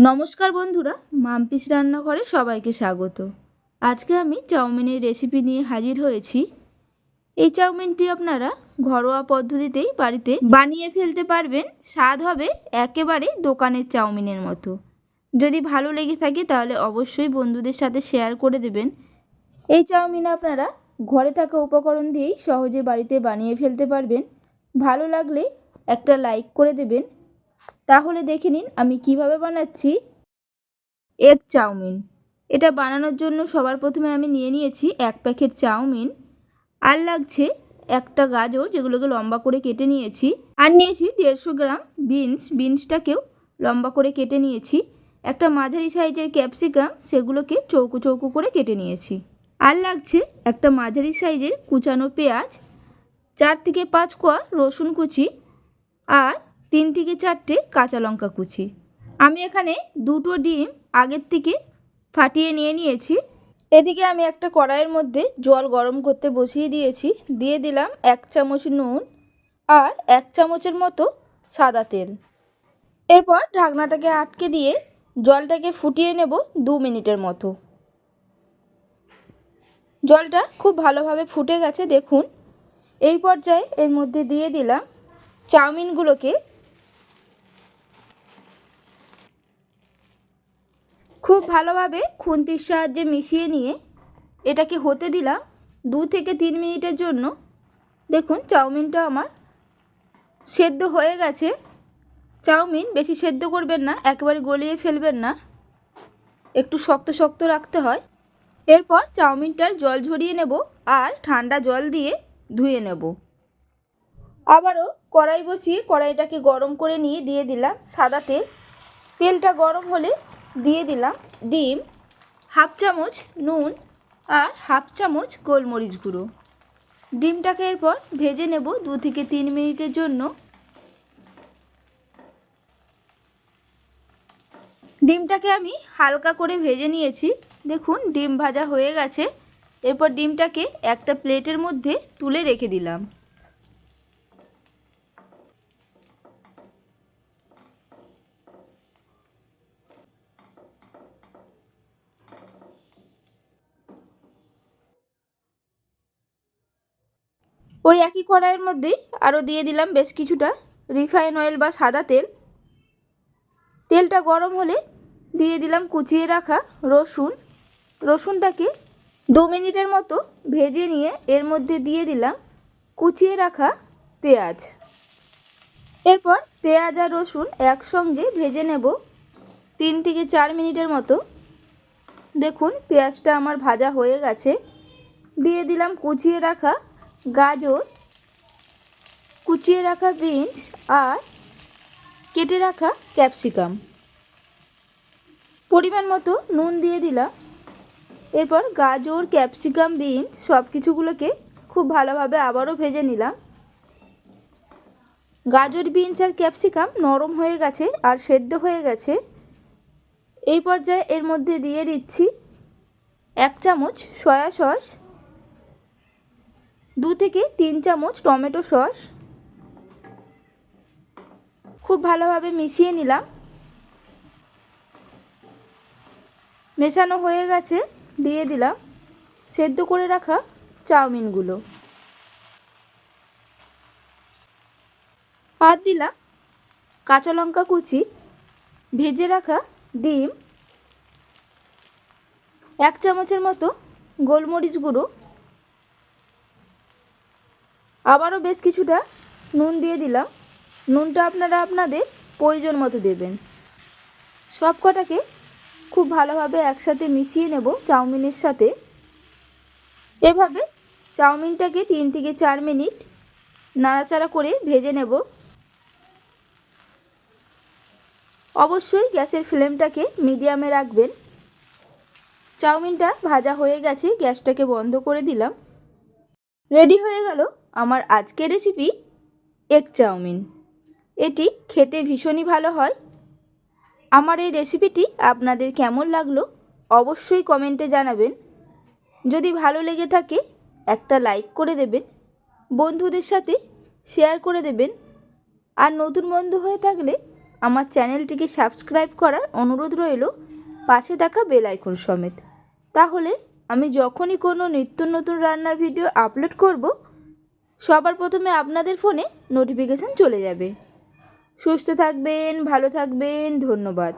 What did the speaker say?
নমস্কার বন্ধুরা, মামপিস রান্নাঘরে সবাইকে স্বাগত। আজকে আমি চাউমিনের রেসিপি নিয়ে হাজির হয়েছি। এই চাউমিনটি আপনারা ঘরোয়া পদ্ধতিতেই বাড়িতে বানিয়ে ফেলতে পারবেন। স্বাদ হবে একেবারে দোকানের চাউমিনের মতো। যদি ভালো লেগে থাকে তাহলে অবশ্যই বন্ধুদের সাথে শেয়ার করে দেবেন। এই চাউমিন আপনারা ঘরে থাকা উপকরণ দিয়েই সহজে বাড়িতে বানিয়ে ফেলতে পারবেন। ভালো লাগলে একটা লাইক করে দেবেন। তাহলে দেখে নিন আমি কীভাবে বানাচ্ছি এগ চাউমিন। এটা বানানোর জন্য সবার প্রথমে আমি নিয়ে নিয়েছি এক প্যাকেট চাউমিন। আর লাগছে একটা গাজর যেগুলোকে লম্বা করে কেটে নিয়েছি। আর নিয়েছি দেড়শো গ্রাম বিনস। বিনসটাকেও লম্বা করে কেটে নিয়েছি। একটা মাঝারি সাইজের ক্যাপসিকাম, সেগুলোকে চৌকো চৌকো করে কেটে নিয়েছি। আর লাগছে একটা মাঝারি সাইজের কুচানো পেঁয়াজ, চার থেকে পাঁচ কোয়া রসুন কুচি। আর তিন থেকে চারটে কাঁচা লঙ্কা কুচি। আমি এখানে দুটো ডিম আগের থেকে ফাটিয়ে নিয়ে নিয়েছি। এদিকে আমি একটা কড়াইয়ের মধ্যে জল গরম করতে বসিয়ে দিয়েছি। দিয়ে দিলাম এক চামচ নুন আর এক চামচের মতো সাদা তেল। এরপর ঢাকনাটাকে আটকে দিয়ে জলটাকে ফুটিয়ে নেব দু মিনিটের মতো। জলটা খুব ভালোভাবে ফুটে গেছে, দেখুন। এই পর্যায়ে এর মধ্যে দিয়ে দিলাম চাউমিনগুলোকে খুব ভালোভাবে খুন্তির সাহায্যে মিশিয়ে নিয়ে এটাকে হতে দিলাম দু থেকে তিন মিনিটের জন্য। দেখুন, চাউমিনটা আমার সেদ্ধ হয়ে গেছে। চাউমিন বেশি সেদ্ধ করবেন না, একেবারে গলিয়ে ফেলবেন না। একটু শক্ত শক্ত রাখতে হয়। এরপর চাউমিনটার জল ঝরিয়ে নেব আর ঠান্ডা জল দিয়ে ধুয়ে নেব। আবারও কড়াই বসিয়ে কড়াইটাকে গরম করে নিয়ে দিয়ে দিলাম সাদা তেল। তেলটা গরম হলে দিয়ে দিলাম ডিম, হাফ চামচ নুন আর হাফ চামচ গোলমরিচ গুঁড়ো। ডিমটাকে এরপর ভেজে নেব দু থেকে তিন মিনিটের জন্য। ডিমটাকে আমি হালকা করে ভেজে নিয়েছি। দেখুন, ডিম ভাজা হয়ে গেছে। এরপর ডিমটাকে একটা প্লেটের মধ্যে তুলে রেখে দিলাম। ওই একই কড়াইয়ের মধ্যেই আরও দিয়ে দিলাম বেশ কিছুটা রিফাইন অয়েল বা সাদা তেল। তেলটা গরম হলে দিয়ে দিলাম কুচিয়ে রাখা রসুন। রসুনটাকে দু মিনিটের মতো ভেজে নিয়ে এর মধ্যে দিয়ে দিলাম কুচিয়ে রাখা পেঁয়াজ। এরপর পেঁয়াজ আর রসুন একসঙ্গে ভেজে নেব তিন থেকে চার মিনিটের মতো। দেখুন পেঁয়াজটা আমার ভাজা হয়ে গেছে। দিয়ে দিলাম কুচিয়ে রাখা গাজর, কুচিয়ে রাখা বিনস আর কেটে রাখা ক্যাপসিকাম। পরিমাণ মতো নুন দিয়ে দিলাম। এরপর গাজর, ক্যাপসিকাম, বিনস সব কিছুগুলোকে খুব ভালোভাবে আবারও ভেজে নিলাম। গাজর, বিনস আর ক্যাপসিকাম নরম হয়ে গেছে আর সেদ্ধ হয়ে গেছে। এই পর্যায়ে এর মধ্যে দিয়ে দিচ্ছি এক চামচ সয়া সস দু থেকে তিন চামচ টমেটো সস। খুব ভালোভাবে মিশিয়ে নিলাম। মেশানো হয়ে গেছে, দিয়ে দিলাম সেদ্ধ করে রাখা চাউমিনগুলো। আর দিলাম কাঁচা লঙ্কা কুচি, ভেজে রাখা ডিম, এক চামচের মতো গোলমরিচ গুঁড়ো আবারও বেশ কিছুটা নুন দিয়ে দিলাম। নুনটা আপনারা আপনাদের প্রয়োজন মতো দেবেন। সব কটাকে খুব ভালোভাবে একসাথে মিশিয়ে নেব চাউমিনের সাথে। এভাবে চাউমিনটাকে তিন থেকে চার মিনিট নাড়াচাড়া করে ভেজে নেব। অবশ্যই গ্যাসের ফ্লেমটাকে মিডিয়ামে রাখবেন। চাউমিনটা ভাজা হয়ে গেছে, গ্যাসটাকে বন্ধ করে দিলাম। রেডি হয়ে গেল আমার আজকের রেসিপি এগ চাউমিন এটি খেতে ভীষণই ভালো হয়। আমার এই রেসিপিটি আপনাদের কেমন লাগল অবশ্যই কমেন্টে জানাবেন। যদি ভালো লেগে থাকে, একটা লাইক করে দেবেন, বন্ধুদের সাথে শেয়ার করে দেবেন। আর নতুন বন্ধু হয়ে থাকলে আমার চ্যানেলটিকে সাবস্ক্রাইব করার অনুরোধ রইল পাশে থাকা বেল আইকন সমেত। তাহলে আমি যখনই কোনো নিত্য নতুন রান্নার ভিডিও আপলোড করব সবার প্রথমে আপনাদের ফোনে নোটিফিকেশান চলে যাবে। সুস্থ থাকবেন ভালো থাকবেন ধন্যবাদ।